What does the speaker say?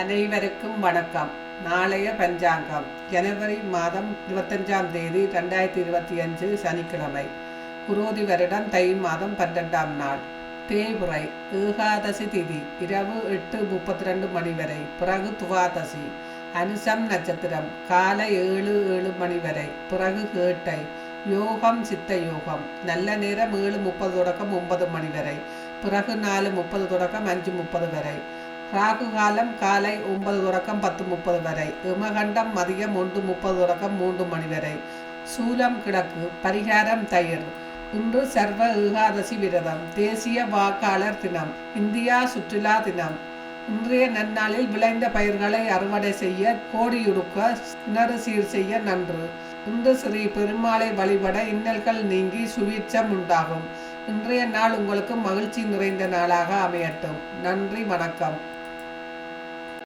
அனைவருக்கும் வணக்கம். நாளைய பஞ்சாங்கம். ஜனவரி மாதம் இருபத்தஞ்சாம் தேதி ரெண்டாயிரத்தி இருபத்தி அஞ்சு சனிக்கிழமை. குரோதி வருடம் தை மாதம் பன்னெண்டாம் நாள். தேய்புரை ஏகாதசி திதி இரவு எட்டு முப்பத்தி ரெண்டு மணி வரை. பிறகு துவாதசி அனுசம் நட்சத்திரம் காலை ஏழு ஏழு மணி வரை. பிறகு கேட்டை யோகம் சித்த யோகம். நல்ல நேரம் ஏழு முப்பது தொடக்கம் ஒன்பது மணி வரை. பிறகு நாலு முப்பது தொடக்கம் அஞ்சு முப்பது வரை. ராகு காலம் காலை ஒன்பது தொடக்கம் பத்து முப்பது வரை. இமகண்டம் மதியம் ஒன்று முப்பது தொடக்கம் மூன்று மணி வரை. சூலம் கிழக்கு பரிகாரம் தயிர். இன்று சர்வ ஏகாதசி விரதம் தேசிய வாக்காளர் தினம் இந்தியா சுற்றுலா தினம். இன்றைய நன்னாளில் விளைந்த பயிர்களை அறுவடை செய்ய கோடியுடுக்க கிணறு சீர் செய்ய நன்று. இன்று ஸ்ரீ பெருமாளை வழிபட இன்னல்கள் நீங்கி சுவீட்சம் உண்டாகும். இன்றைய நாள் உங்களுக்கு மகிழ்ச்சி நிறைந்த நாளாக அமையட்டும். நன்றி வணக்கம்.